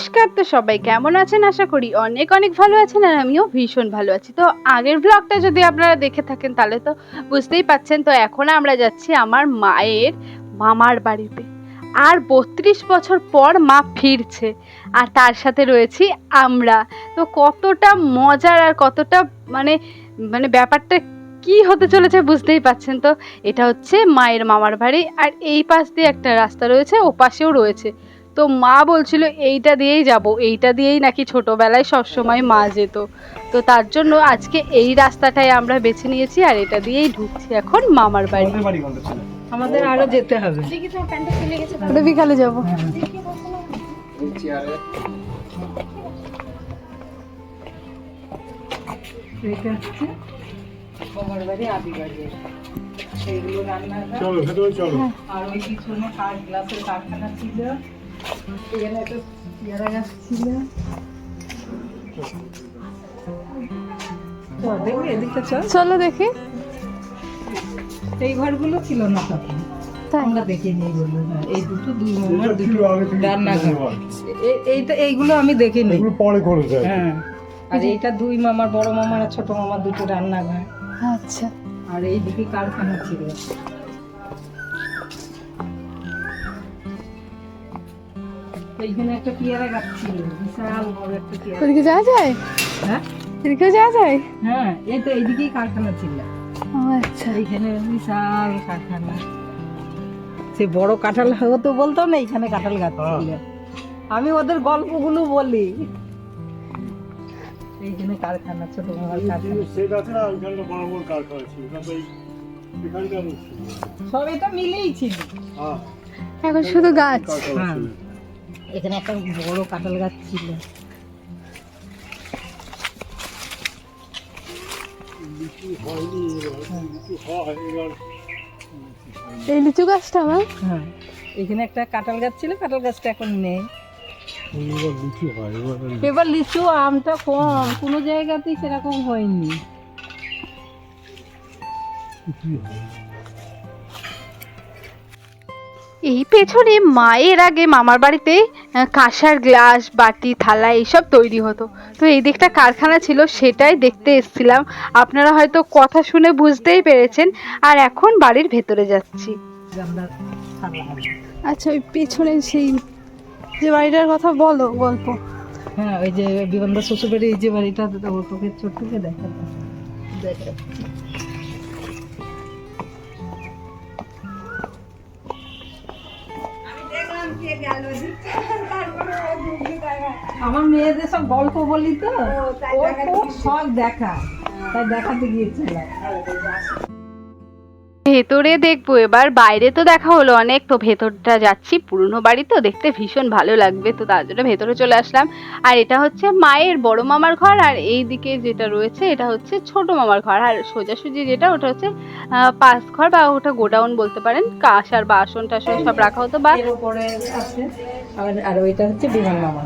নমস্কার তো সবাই, কেমন আছেন? আশা করি অনেক অনেক ভালো আছেন আর আমিও ভীষণ ভালো আছি। তো আগের ব্লগটা যদি আপনারা দেখে থাকেন, তাহলে তো বুঝতেই পাচ্ছেন। তো এখন আমরা যাচ্ছি আমার মায়ের মামার বাড়িতে। আর বত্রিশ বছর পর মা ফিরছে, আর তার সাথে রয়েছি আমরা। তো কতটা মজার আর কতটা মানে মানে ব্যাপারটা কি হতে চলেছে বুঝতেই পাচ্ছেন তো? এটা হচ্ছে মায়ের মামার বাড়ি, আর এই পাশ দিয়ে একটা রাস্তা রয়েছে ও পাশেও রয়েছে। তো মা বলছিল এইটা দিয়েই যাব। এইটা দিয়েই নাকি ছোটবেলায় সবসময় মা যেত। তো তার জন্য আজকে এই রাস্তাটাই আমরা বেছে নিয়েছি আর এটা দিয়েই ঢুকছি এখন মামার বাড়ি। আমাদের আরও যেতে হবে। ওটা বিকালে যাব। মামার বাড়ি আদি বাড়ি। সেইগুলো রান্না চলো ভেতরে চলো। আর ওই পিছনে কাঠ গ্লাসের কারখানা ছিল। এখানে একটা পেয়ারা গাছ ছিল চল, দেখি। এই ঘরগুলো ছিল না তখন। আমরা দেখিনি এইগুলো এই দুটো দুই এটা দুটো রান্নাঘর। এইটা এইগুলো আমি দেখিনি এগুলো পরে করেছে হ্যাঁ। আর এইটা দুই মামার বড় মামার আর ছোট মামার দুটো রান্নাঘর। আচ্ছা। আর এইদিকে কারখানা ছিল। এইখানে একটা পেয়ারা গাছ ছিল বিশাল বড় একটা পেয়ারা। ওদিকে যাওয়া যায়? হ্যাঁ? এদিকে যাওয়া যায়? হ্যাঁ এই তো এইদিকেই কারখানা ছিল। ও আচ্ছা। এইখানে বিশাল কারখানা। সে বড় কাঁঠাল হতো বলতো না এইখানে কাঁঠাল গাছ ছিল। আমি ওদের গল্পগুলো বলি। এইখানে কারখানা ছোট। সব এটা মিলেই ছিল। হ্যাঁ, এখন শুধু গাছ। হ্যাঁ। এখানে একটা বড় কাঁঠাল গাছ ছিল। এই লিচু গাছটা আমার? হ্যাঁ এখানে একটা কাঁঠাল গাছ ছিল কাঁঠাল গাছটা এখন নেই। এবার লিচু আমটা কম কোনো জায়গাতেই সেরকম হয়নি। এই পেছনে মায়ের আগে মামার বাড়িতে কাঁসার গ্লাস বাটি থালা এইসব তৈরি হতো। তো এই দিকটা কারখানা ছিল সেটাই দেখতে এসেছিলাম। আপনারা হয়তো কথা শুনে বুঝতেই পেরেছেন। আর এখন বাড়ির ভেতরে যাচ্ছি। আচ্ছা ওই পেছনে সেই যে বাড়িটার কথা বলো গল্প। হ্যাঁ ওই যে বিমানদা শ্বশুরবাড়ি এই যে বাড়িটা ওর তোকে ছোট্টকে দেখা দেখা। আমার মেয়েদের সব গল্প বলি তো? ওর খুব শখ দেখা। তাই দেখাতে গিয়েছিলাম ভেতরে দেখব, এবার বাইরে তো দেখা হলো অনেক, তো ভেতরটা যাচ্ছি, পুরনো বাড়ি তো দেখতে ভীষণ ভালো লাগবে, তো তার জন্য ভেতরে চলে আসলাম। আর এটা হচ্ছে মায়ের বড় মামার ঘর, আর এই দিকে যেটা রয়েছে, এটা হচ্ছে ছোট মামার ঘর, আর সোজাসুজি যেটা, ওটা হচ্ছে পাঁচ ঘর বা ওটা গোডাউন বলতে পারেন কাশ কাঁসার বাসন টাসন সব রাখা হতো, বা আর আর ওইটা হচ্ছে বিমান মামা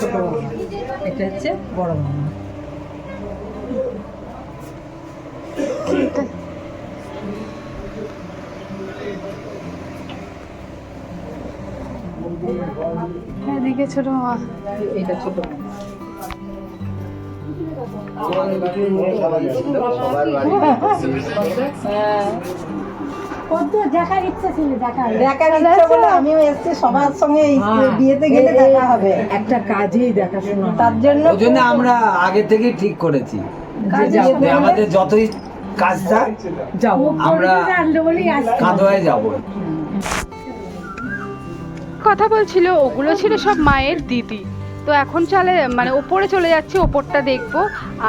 ছোট মামা, এটা হচ্ছে বড় মামা। ছোট মামা। এটা ছোট দেখার ইচ্ছা ছিল দেখার দেখার ইচ্ছা বলে আমিও এসেছি সবার সঙ্গে বিয়েতে গেলে দেখা হবে। একটা কাজেই দেখাশোনা তার জন্য ওই জন্য আমরা আগে থেকে ঠিক করেছি। যে আমাদের যতই কাজ থাক যাব। আমরা কাঁদোয়ায় যাব। কথা বলছিল ওগুলো ছিল সব মায়ের দিদি। তো এখন চলে মানে ওপরে চলে যাচ্ছে ওপরটা দেখব।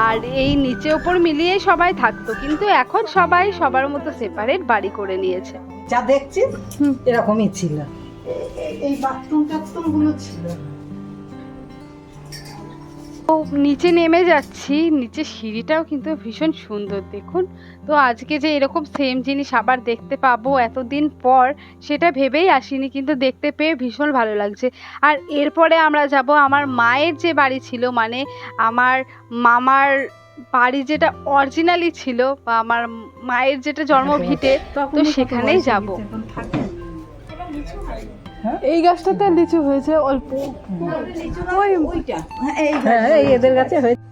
আর এই নিচে ওপর মিলিয়ে সবাই থাকতো কিন্তু এখন সবাই সবার মতো সেপারেট বাড়ি করে নিয়েছে। যা দেখছিস এরকমই ছিল। এই বাথরুম টাথরুমগুলো ছিল নিচে নেমে যাচ্ছি। নিচে সিঁড়িটাও কিন্তু ভীষণ সুন্দর দেখুন। তো আজকে যে এরকম সেম জিনিস আবার দেখতে পাবো এতদিন পর সেটা ভেবেই আসিনি কিন্তু দেখতে পেয়ে ভীষণ ভালো লাগছে। আর এরপরে আমরা যাব আমার মায়ের যে বাড়ি ছিল মানে আমার মামার বাড়ি যেটা অরিজিনালি ছিল বা আমার মায়ের যেটা জন্মভিটে তো সেখানেই যাব। এই গাছটাতে লিচু হয়েছে অল্প। ওই হ্যাঁ এই এদের কাছে হয়েছে।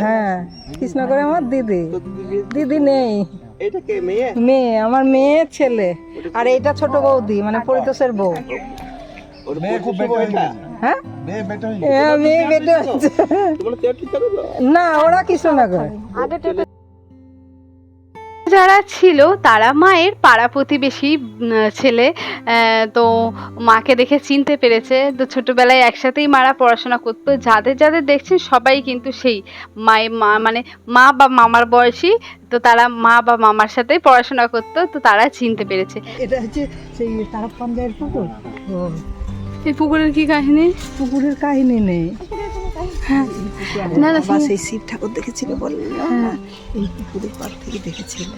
হ্যাঁ কৃষ্ণগড়ে আমার দিদি। দিদি নেই। মেয়ে? আমার মেয়ে ছেলে। আর এটা ছোট বৌদি মানে পরিতোষের বউ। হ্যাঁ? মেয়ে না ওরা যারা ছিল তারা মায়ের পাড়া প্রতিবেশী ছেলে তো মাকে দেখে চিনতে পেরেছে। তো ছোটবেলায় একসাথেই মারা পড়াশোনা করতো। যাদের যাদের দেখছেন সবাই কিন্তু সেই মায়ের মা মানে মা বা মামার বয়সী তো তারা মা বা মামার সাথেই পড়াশোনা করতো। তো তারা চিনতে পেরেছে। এটা হচ্ছে সেই তারক পাঞ্জায়ের পুকুর। ও এই পুকুরের কি কাহিনী? পুকুরের কাহিনী নেই। না না বাবা সেই শিব ঠাকুর দেখেছিল বললাম না এই পুকুরের পার থেকে দেখেছিল।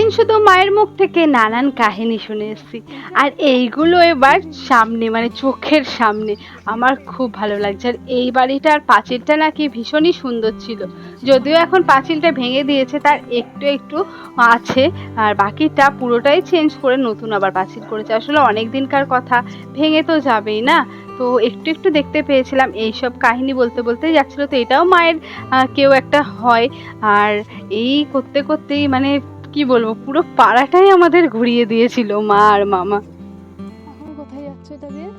দিন শুধু মায়ের মুখ থেকে নানান কাহিনী শুনে এসেছি। আর এইগুলো এবার সামনে মানে চোখের সামনে আমার খুব ভালো লাগছে। আর এই বাড়িটার পাঁচিলটা নাকি ভীষণই সুন্দর ছিল। যদিও এখন পাঁচিলটা ভেঙে দিয়েছে, তার একটু একটু আছে। আর বাকিটা পুরোটাই চেঞ্জ করে নতুন আবার পাঁচিল করেছে। আসলে অনেক দিনকার কথা, ভেঙে তো যাবেই না? তো একটু একটু দেখতে পেয়েছিলাম। এইসব কাহিনী বলতে বলতেই যাচ্ছিল। তো এটাও মায়ের কেউ একটা হয়। আর এই করতে করতেই মানে কি বলব পুরো পাড়াটাই আমাদের ঘুরিয়ে দিয়েছিল মা আর মামা। কোথায় যাচ্ছ এটা দিয়ে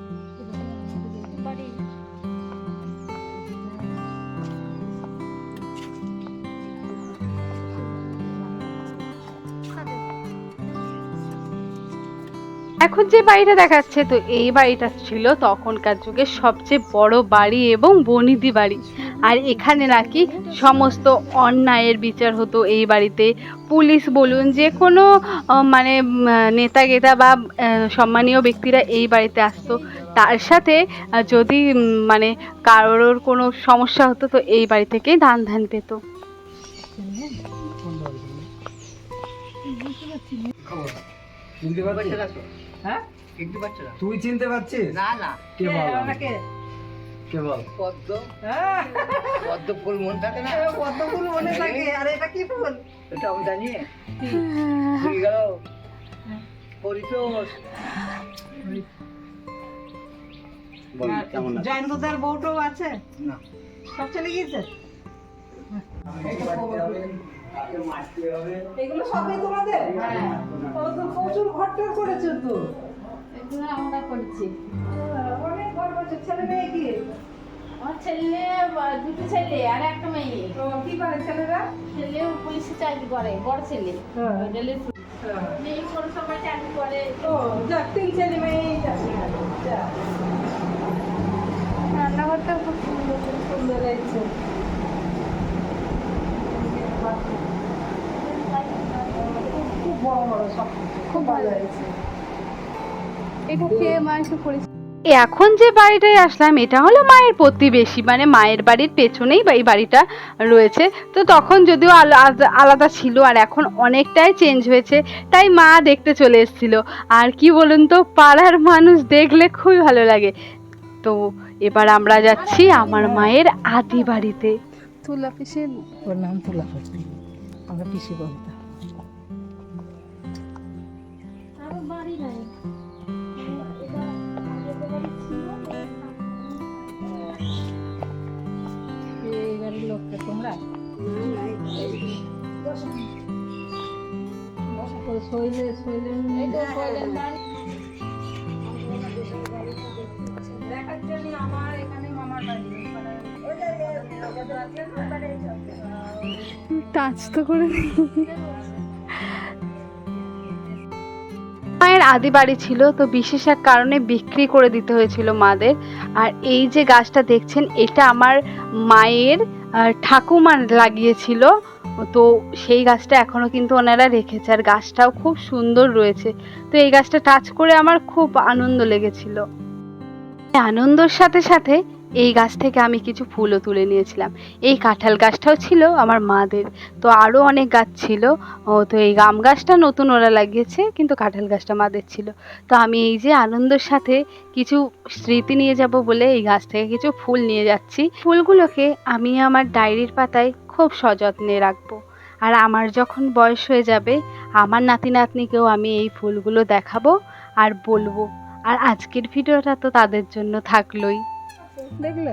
এখন যে বাড়িটা দেখাচ্ছে তো এই বাড়িটা ছিল তখনকার যুগের সবচেয়ে বড় বাড়ি এবং বনিদি বাড়ি। আর এখানে নাকি সমস্ত অন্যায়ের বিচার হতো এই বাড়িতে। পুলিশ বলুন যে কোনো মানে নেতা গেতা বা সম্মানীয় ব্যক্তিরা এই বাড়িতে আসতো। তার সাথে যদি মানে কারোর কোনো সমস্যা হতো তো এই বাড়ি থেকেই ধান ধান পেত। চিনতে পারছিস? হ্যাঁ? তুই চিনতে পারছিস? না না। কে পদ্ম। পদ্ম ফুল মনে থাকে না? পদ্ম ফুল মনে থাকে। আর এটা কি ফুল? এটা আমি জানি। গেল। পরিতোষ। কেমন আছে? বউটাও আছে? না। সব চলে গিয়েছে? এগুলো সবই তোমাদের? প্রচুর করেছ তো। আমরা করছি। ছেলে মেয়ে কি? আমার ছেলে দুটো ছেলে আর একটা মেয়ে। তো কি করে ছেলেরা? ছেলে পুলিশে চাকরি করে বড় ছেলে। হ্যাঁ। রেলের মেয়ে চাকরি করে। ও যাক তিন ছেলে মেয়েই রান্নাঘরটা খুব সুন্দর সুন্দর লাগছে। খুব বড় বড় সব খুব ভালো হয়েছে এটা খেয়ে মা একটু করেছে এখন যে বাড়িটায় আসলাম, এটা হলো মায়ের প্রতিবেশী। মানে মায়ের বাড়ির পেছনেই এই বাড়িটা রয়েছে। তো তখন যদিও আলাদা ছিল আর এখন অনেকটাই চেঞ্জ হয়েছে, তাই মা দেখতে চলে এসেছিল। আর কি বলুন তো, পাড়ার মানুষ দেখলে খুবই ভালো লাগে। তো এবার আমরা যাচ্ছি আমার মায়ের আদি বাড়িতে। তুলা পিসে নাম তুলা আমরা পিসি বলতাম টাচ তো করে মায়ের আদি বাড়ি ছিল, তো বিশেষ এক কারণে বিক্রি করে দিতে হয়েছিল মাদের। আর এই যে গাছটা দেখছেন, এটা আমার মায়ের ঠাকুমা লাগিয়েছিল। তো সেই গাছটা এখনও কিন্তু ওনারা রেখেছে আর গাছটাও খুব সুন্দর রয়েছে। তো এই গাছটা টাচ করে আমার খুব আনন্দ লেগেছিল। আনন্দর সাথে সাথে এই গাছ থেকে আমি কিছু ফুলও তুলে নিয়েছিলাম। এই কাঁঠাল গাছটাও ছিল আমার মাদের। তো আরও অনেক গাছ ছিল। তো এই গাম গাছটা নতুন ওরা লাগিয়েছে, কিন্তু কাঁঠাল গাছটা মাদের ছিল। তো আমি এই যে আনন্দের সাথে কিছু স্মৃতি নিয়ে যাব বলে এই গাছ থেকে কিছু ফুল নিয়ে যাচ্ছি। ফুলগুলোকে আমি আমার ডায়েরির পাতায় খুব সযত্নে রাখব। আর আমার যখন বয়স হয়ে যাবে আমার নাতি নাতনিকেও আমি এই ফুলগুলো দেখাবো আর বলব। আর আজকের ভিডিওটা তো তাদের জন্য থাকলোই। দেখলে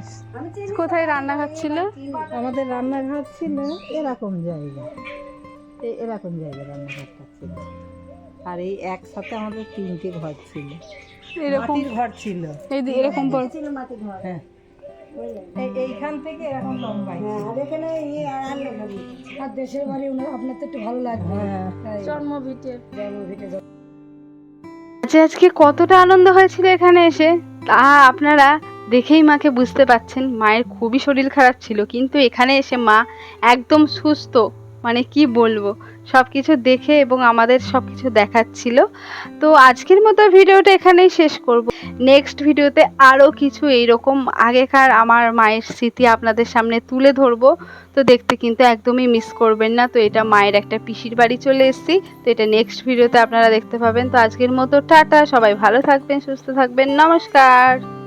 কোথায় রান্না খাচ্ছিল আমাদের রান্নাঘর ছিল এরকম জায়গা। এই এরকম জায়গা রান্নাঘরটা ছিল। আর এই একসাথে আমাদের তিনটে ঘর ছিল। এরকম ঘর ছিল। এরকম হ্যাঁ এই এইখান থেকে এরকম লম্বাই আর এখানে আর দেশের বাড়ি আপনার তো একটু ভালো লাগবে। জন্মভিটে। জন্মভিটে জন্ম আজকে কতটা আনন্দ হয়েছিল এখানে এসে? তা আপনারা দেখেই মাকে বুঝতে পাচ্ছেন মায়ের খুবই শরীর খারাপ ছিল। কিন্তু এখানে এসে মা একদম সুস্থ। মানে কি বলব? সব কিছু দেখে এবং আমাদের সব কিছু দেখাচ্ছিল। তো আজকের মতো ভিডিওটা এখানেই শেষ করব। নেক্সট ভিডিওতে আরও কিছু এইরকম আগেকার আমার মায়ের স্মৃতি আপনাদের সামনে তুলে ধরবো। তো দেখতে কিন্তু একদমই মিস করবেন না। তো এটা মায়ের একটা পিসির বাড়ি চলে এসেছি। তো এটা নেক্সট ভিডিওতে আপনারা দেখতে পাবেন। তো আজকের মতো টাটা। সবাই ভালো থাকবেন, সুস্থ থাকবেন। নমস্কার।